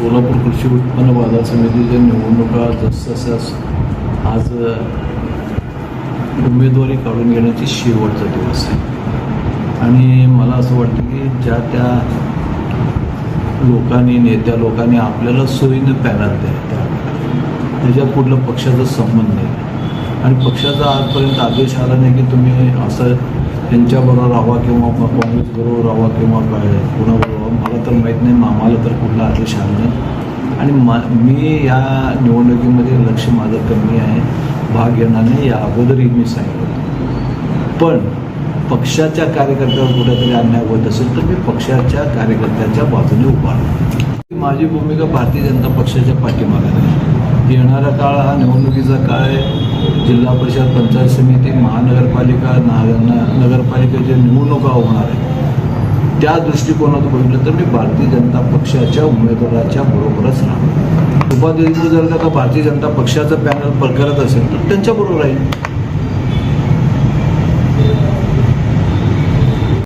सोलापूर कृषी उत्पन्न बाजार समितीच्या निवडणुका जसजशाच आज उमेदवारी काढून घेण्याची शेवटचा दिवस आहे. आणि मला असं वाटतं की ज्या त्या लोकांनी नेत्या लोकांनी आपल्याला सोयीनं पॅनल द्या त्याच्या पुढलं पक्षाचा संबंध नाही. आणि पक्षाचा आजपर्यंत आदेश आला नाही की तुम्ही असं त्यांच्याबरोबर राहा किंवा काँग्रेसबरोबर राहा किंवा काय कुणाबरोबर मला नाही मामाला तर कुठला आदेश आला नाही. आणि मा मी या निवडणुकीमध्ये लक्ष माझं कमी आहे भाग घेणार नाही या अगोदरही मी सांगितलं होतं. पण पक्षाच्या कार्यकर्त्यावर कुठेतरी अन्याय होत असेल तर मी पक्षाच्या कार्यकर्त्याच्या बाजूने उभारणार माझी भूमिका भारतीय जनता पक्षाच्या पाठीमागे आहे. येणारा काळ हा निवडणुकीचा काळ आहे. जिल्हा परिषद पंचायत समिती महानगरपालिका नगरपालिकेच्या निवडणुका होणार आहे त्या दृष्टिकोनातून बघितलं तर मी भारतीय जनता पक्षाच्या उमेदवाराच्या बरोबरच राहणार. उपाध्यक्ष जर का भारतीय जनता पक्षाचं पॅनल करत असेल तर त्यांच्याबरोबर राहील.